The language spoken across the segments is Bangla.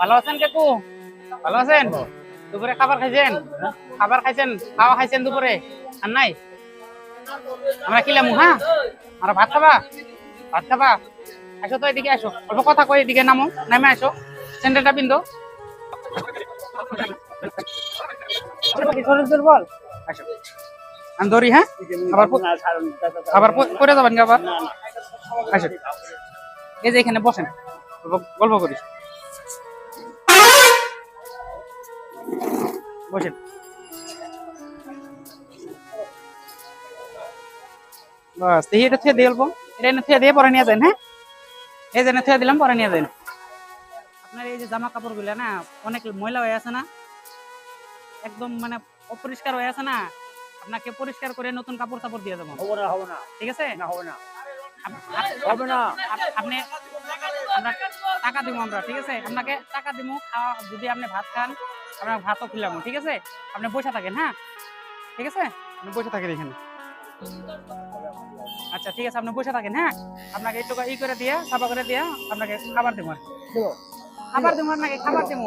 ভালো আছেন কাকু? ভালো আছেন? দুপুরে খাবার খাইছেন? খাবার খাইছেন? খাওয়া খাইছেন দুপুরে? আর নাই? আমরা কিলাম হ্যাঁ? আমরা ভাত খাবা? ভাত খাবা? আসো তো এদিকে আসো। অল্প কথা কই এদিকে নামো নামে আসো। স্যান্ডেলটা পিন্ধো শরীর দুর্বল আসো। আমি ধরি হ্যাঁ? আবার আবার পরে যাবেন আবার? আসো। এই যে এখানে বসেন। গল্প- গল্প বসেন। বাস দেখি এটা থুয়ে দিয়ে এটা এনে থুয়ে দিয়ে পরে নিয়ে যান হ্যাঁ? এই যে এনে থুয়ে দিলাম পরে নিয়ে যান। আপনার এই যে জামা কাপড়গুলা না অনেক ময়লা হয়ে আছে না? একদম মানে অপরিষ্কার হয়ে আছে না? আপনাকে পরিষ্কার করে নতুন কাপড় চাপড় দিয়ে দেবো। হবে না হবে না। ঠিক আছে? না হবে না। হবে না আপনি আমরা টাকা দিব আমরা ঠিক আছে? আপনাকে টাকা দিব খাওয়া যদি আপনি ভাত খান আপনার ভাতও খুলাম ঠিক আছে? আপনি বসে থাকেন হ্যাঁ? ঠিক আছে? আপনি বসে থাকেন এখানে। আচ্ছা ঠিক আছে আপনি বসে থাকেন হ্যাঁ? আপনাকে একটু ই করে দিয়ে সাফা করে দিয়ে আপনাকে খাবার দেবো খাবার দেবো আপনাকে খাবার দেবো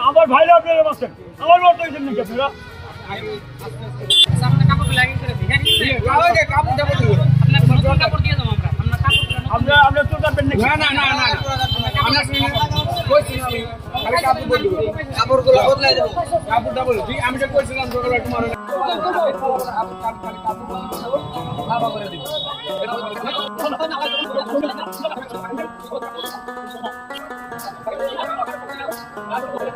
আমার ভাইরা আপনারা বলছেন আমার মতো চাইছেন নাকি আপনারা হ্যাঁ, আমরা আপনি তো কাটবেন নাকি না না না না আমরা কাপড়গুলো বদলাই দেবো কাপড়টা আমি যে কইছিলাম তোমার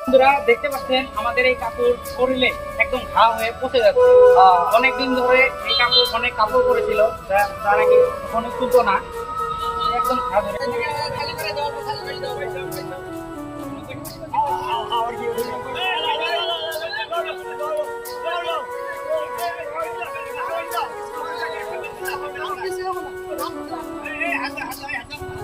বন্ধুরা দেখতে পাচ্ছেন আমাদের এই কাপড় শরীরে একদম ঘা হয়ে পচে যাচ্ছে অনেকদিন ধরে এই কাপড় অনেক কাপড় পরেছিল যা- নাকি অনেক তুলতো না একদম ঘা ধরে এই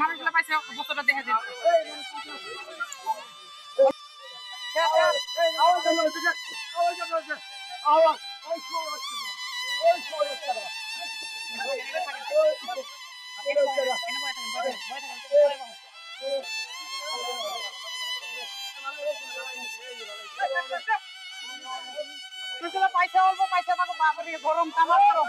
মানুষগুলো পাইছে দিন পয়সা অল্প পয়সা থাকো বাপরে গরম কামাল গরম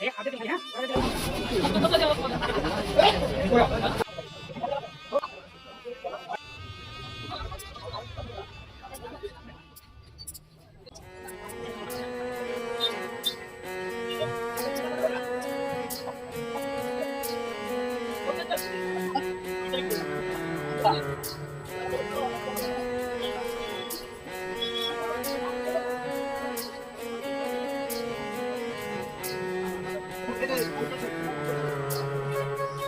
এই হাতে দিবি হ্যাঁ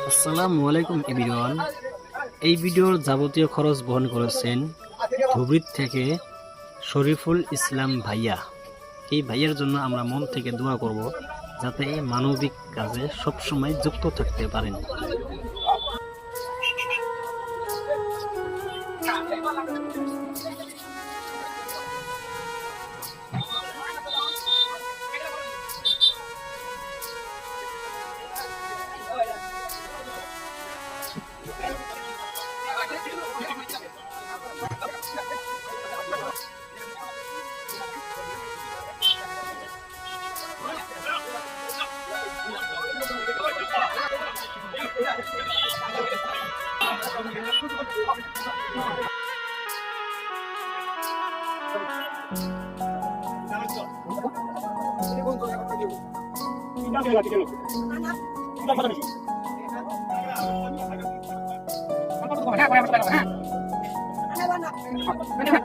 আসসালামু আলাইকুম, এভরিওয়ান। এই ভিডিওর যাবতীয় খরচ বহন করেছেন ধুবড়ির থেকে শরীফুল ইসলাম ভাইয়া। এই ভাইয়ার জন্য আমরা মন থেকে দোয়া করব যাতে এই মানবিক কাজে সবসময় যুক্ত থাকতে পারেন।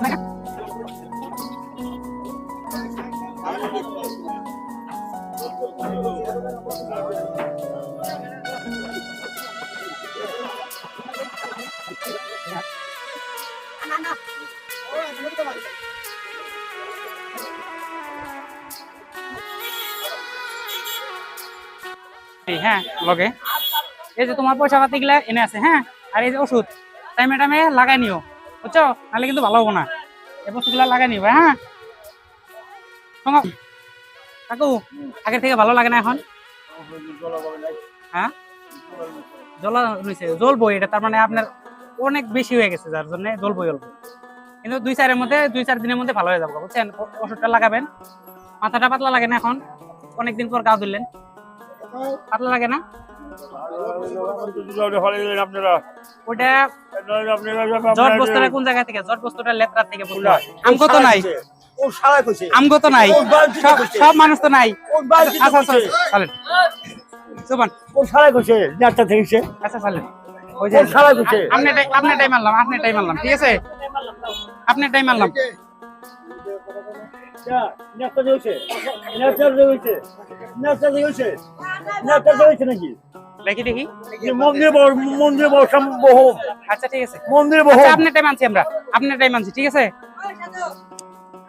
হ্যাঁ হ্যাঁ লগে। এই যে তোমার পয়সা পাতি গুলা এনে আছে হ্যাঁ? আর এই যে ওষুধ, টাইমে টাইমে লাগাই নিও, বুঝছ? নাহলে কিন্তু ভালো হব না। এই বস্তুগুলা লাগাই নিও হ্যাঁ? কাকু, আগের থেকে ভালো লাগে না এখন? হ্যাঁ? জল রয়েছে জ্বলবো এটা, তার মানে আপনার অনেক বেশি হয়ে গেছে, যার জন্য জ্বলবো। অল্প কিন্তু দুই চারের মধ্যে, দুই চার দিনের মধ্যে ভালো হয়ে যাবে বুঝছেন? ওষুধটা লাগাবেন। মাথাটা পাতলা লাগে না এখন? অনেকদিন পর গা ধরলেন পাতলা লাগে না? আপনারা। ওটা জট বস্তুটা কোন জায়গা থেকে? জট বস্তুটা লেত্রা থেকে আমগো তো নাই? ও সারা কইছে। আমগো তো নাই? সব মানুষ তো নাই। আচ্ছা আচ্ছা চলেন। সুবান ও সারা কইছে নেটটা থেকে আচ্ছা চলেন। ওই যে সারা কইছে। আপনি টাই- আপনি টাইম মারলাম আপনি টাইম মারলাম ঠিক আছে? আপনি টাইম মারলাম। দিয়েছে নেটটা দিয়েছে নাকি? দেখি। দেখি মন্দিরে মন্দিরে বড় সম্ভব আচ্ছা ঠিক আছে। মন্দিরে বহু। টাইম আনছি আমরা। আপনি টাইম আনছি ঠিক আছে?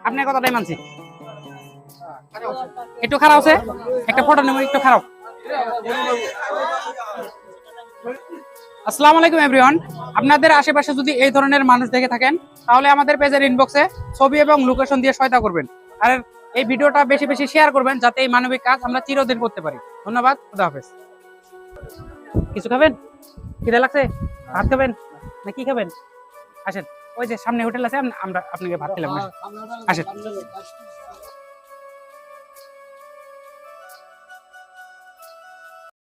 আপনি কত টাইম আনছি? একটু খারাপ আছে? একটা ফটো নেব একটু খারাপ। আসসালামু আলাইকুম এভরিওয়ান আপনাদের আশেপাশে যদি এই ধরনের মানুষ দেখে থাকেন তাহলে আমাদের পেজের ইনবক্সে ছবি এবং লোকেশন দিয়ে সহায়তা করবেন। আর এই ভিডিওটা বেশি বেশি শেয়ার করবেন যাতে এই মানবিক কাজ আমরা চিরদিন করতে পারি। ধন্যবাদ, খুদা হাফেজ। কিছু খাবেন? খিদে লাগছে? ভাত খাবেন? না কি খাবেন? আসেন। ওই যে সামনে হোটেল আছে, আমরা আপনাকে ভাত খেলাম, আসেন।